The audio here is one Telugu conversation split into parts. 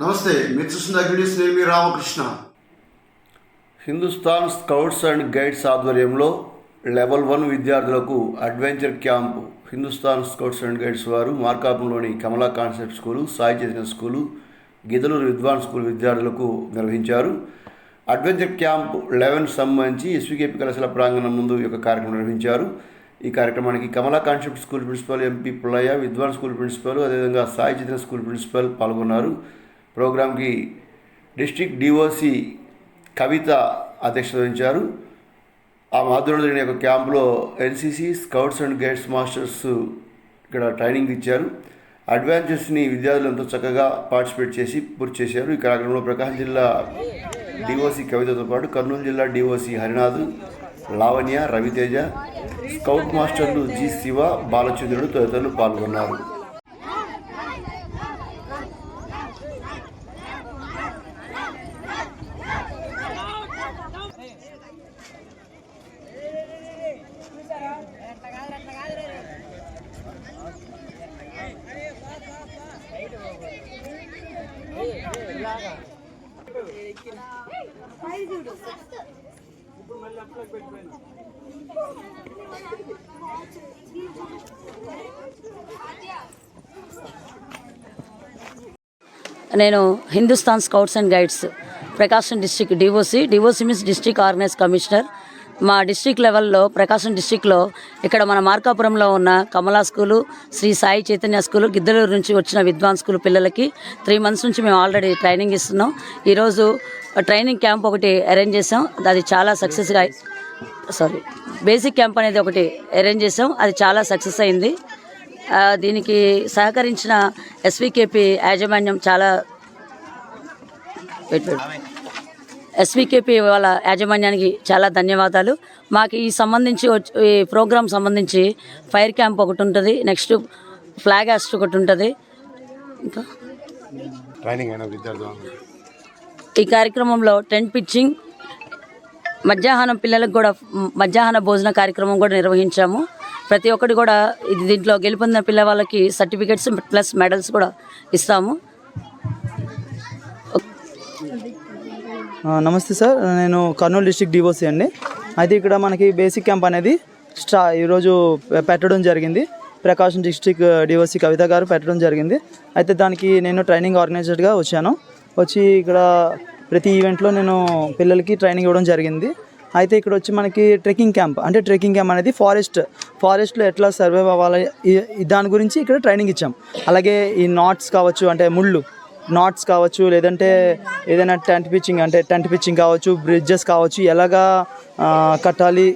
నమస్తే మీరు చూస్తున్న అగ్నిస్ నేను మీ Ramakrishna. Hindustan scouts and guides ఆధ్వర్యంలో లెవెల్ వన్ విద్యార్థులకు adventure camp. Hindustan scouts and guides వారు మార్కాపురంలోని కమలా కాన్సెప్ట్ స్కూలు సాయి చేసిన స్కూలు గిదలూరు విద్వాన్ స్కూల్ విద్యార్థులకు నిర్వహించారు. అడ్వెంచర్ క్యాంప్ లెవెన్ సంబంధించి ఎస్వికేపి కళాశాల ప్రాంగణం ముందు ఈ యొక్క కార్యక్రమం నిర్వహించారు. ఈ కార్యక్రమానికి Kamala concept school principal MP Pullaiah Vidwan school principal అదేవిధంగా సాయి చిత్ర స్కూల్ ప్రిన్సిపల్ పాల్గొన్నారు. ప్రోగ్రాంకి డిస్ట్రిక్ట్ డిఓసి కవిత అధ్యక్షత వహించారు. ఆ మాధ్యమంలో జరిగిన యొక్క క్యాంపులో NCC scouts and guides masters ఇక్కడ ట్రైనింగ్ ఇచ్చారు. అడ్వాంచర్స్ని విద్యార్థులు ఎంతో చక్కగా పార్టిసిపేట్ చేసి పూర్తి చేశారు. ఈ కార్యక్రమంలో ప్రకాశం జిల్లా డిఓసి కవితతో పాటు కర్నూలు జిల్లా డిఓసి హరినాథ్ లావణ్య రవితేజ స్కౌట్ మాస్టర్లు జి శివ బాలచంద్రుడు తదితరులు పాల్గొన్నారు. నేను Hindustan scouts and guides Prakasam district DOC DOC means district organise commissioner. మా డిస్టిక్ లెవెల్లో ప్రకాశం డిస్టిక్లో ఇక్కడ మన మార్కాపురంలో ఉన్న కమలా స్కూలు శ్రీ సాయి చైతన్య స్కూలు గిద్దలూరు నుంచి వచ్చిన విద్వాన్ స్కూల్ పిల్లలకి త్రీ మంత్స్ నుంచి మేము ఆల్రెడీ ట్రైనింగ్ ఇస్తున్నాం. ఈరోజు ట్రైనింగ్ క్యాంప్ ఒకటి అరేంజ్ చేసాం అది చాలా సక్సెస్గా సారీ. బేసిక్ క్యాంప్ అనేది ఒకటి అరేంజ్ చేసాం అది చాలా సక్సెస్ అయింది. దీనికి సహకరించిన ఎస్వికేపి యాజమాన్యం చాలా ఎస్వికేపి వాళ్ళ యాజమాన్యానికి చాలా ధన్యవాదాలు. మాకు ఈ సంబంధించి వచ్చి- ఈ ప్రోగ్రామ్ సంబంధించి ఫైర్ క్యాంప్ ఒకటి ఉంటుంది. నెక్స్ట్ ఫ్లాగ్ హాస్ట్ ఒకటి ఉంటుంది. ఇంకా? ట్రైనింగ్ విద్యార్థులు ఈ కార్యక్రమంలో టెంట్ పిచ్చింగ్ మధ్యాహ్నం పిల్లలకు కూడా మధ్యాహ్న భోజన కార్యక్రమం కూడా నిర్వహించాము. ప్రతి ఒక్కటి కూడా ఇది దీంట్లో గెలుపొందిన పిల్లవాళ్ళకి సర్టిఫికెట్స్ ప్లస్ మెడల్స్ కూడా ఇస్తాము. నమస్తే సార్. నేను కర్నూలు డిస్టిక్ డివోసీ అండి. అయితే ఇక్కడ మనకి బేసిక్ క్యాంప్ అనేది స్టా ఈరోజు పెట్టడం జరిగింది. ప్రకాశం డిస్టిక్ డివోసీ కవిత గారు పెట్టడం జరిగింది. అయితే దానికి నేను ట్రైనింగ్ ఆర్గనైజర్గా వచ్చాను. వచ్చి ఇక్కడ ప్రతి ఈవెంట్లో నేను పిల్లలకి ట్రైనింగ్ ఇవ్వడం జరిగింది. అయితే ఇక్కడ వచ్చి మనకి ట్రెక్కింగ్ క్యాంప్ అంటే ట్రెక్కింగ్ క్యాంప్ అనేది ఫారెస్ట్ ఫారెస్ట్లో ఎట్లా సర్వైవ్ అవ్వాలి దాని గురించి ఇక్కడ ట్రైనింగ్ ఇచ్చాం. అలాగే ఈ నాట్స్ కావచ్చు అంటే ముళ్ళు నాట్స్ కావచ్చు లేదంటే ఏదైనా టెంట్ పిచ్చింగ్ అంటే టెంట్ పిచ్చింగ్ కావచ్చు బ్రిడ్జెస్ కావచ్చు ఎలాగా కట్టాలి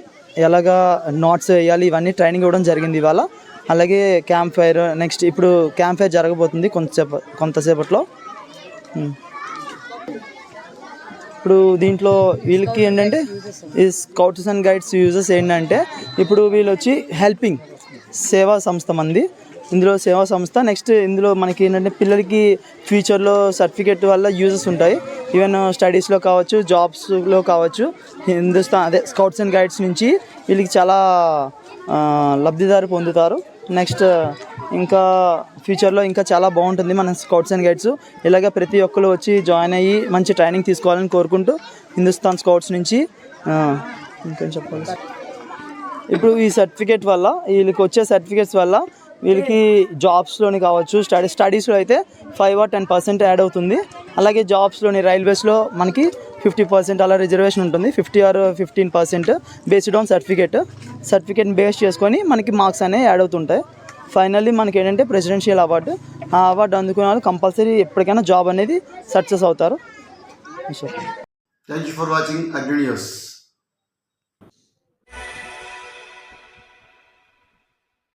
ఎలాగా నాట్స్ వేయాలి ఇవన్నీ ట్రైనింగ్ ఇవ్వడం జరిగింది ఇవాళ. అలాగే క్యాంప్ ఫైర్ నెక్స్ట్ ఇప్పుడు క్యాంప్ ఫైర్ జరగబోతుంది కొంతసేపు కొంతసేపట్లో. ఇప్పుడు దీంట్లో వీళ్ళకి ఏంటంటే ఈ స్కౌట్స్ అండ్ గైడ్స్ యూజెస్ ఏంటంటే ఇప్పుడు వీళ్ళు వచ్చి హెల్పింగ్ సేవా సంస్థ మంది. ఇందులో సేవా సంస్థ నెక్స్ట్ ఇందులో మనకి ఏంటంటే పిల్లలకి ఫ్యూచర్లో సర్టిఫికేట్ వల్ల యూజెస్ ఉంటాయి. ఈవెన్ స్టడీస్లో కావచ్చు జాబ్స్లో కావచ్చు హిందుస్థాన్ అదే స్కౌట్స్ అండ్ గైడ్స్ నుంచి వీళ్ళకి చాలా లబ్ధిదారు పొందుతారు. నెక్స్ట్ ఇంకా ఫ్యూచర్లో ఇంకా చాలా బాగుంటుంది మన స్కౌట్స్ అండ్ గైడ్స్. ఇలాగే ప్రతి ఒక్కరు వచ్చి జాయిన్ అయ్యి మంచి ట్రైనింగ్ తీసుకోవాలని కోరుకుంటూ హిందుస్థాన్ స్కౌట్స్ నుంచి ఇంకేం చెప్పాలి? ఇప్పుడు ఈ సర్టిఫికేట్ వల్ల వీళ్ళకి వచ్చే సర్టిఫికేట్స్ వల్ల వీళ్ళకి జాబ్స్లోని కావచ్చు స్టడీ స్టడీస్లో అయితే five or ten percent add అవుతుంది. అలాగే జాబ్స్లోని రైల్వేస్లో మనకి ఫిఫ్టీ పర్సెంట్ అలా రిజర్వేషన్ ఉంటుంది. Fifty or fifteen percent based on certificate certificate base చేసుకొని మనకి మార్క్స్ అనేవి యాడ్ అవుతుంటాయి. ఫైనల్లీ మనకి ఏంటంటే ప్రెసిడెన్షియల్ అవార్డు ఆ అవార్డు అందుకునే వాళ్ళు కంపల్సరీ ఎప్పటికైనా జాబ్ అనేది సక్సెస్ అవుతారు. Thank you for watching Agni news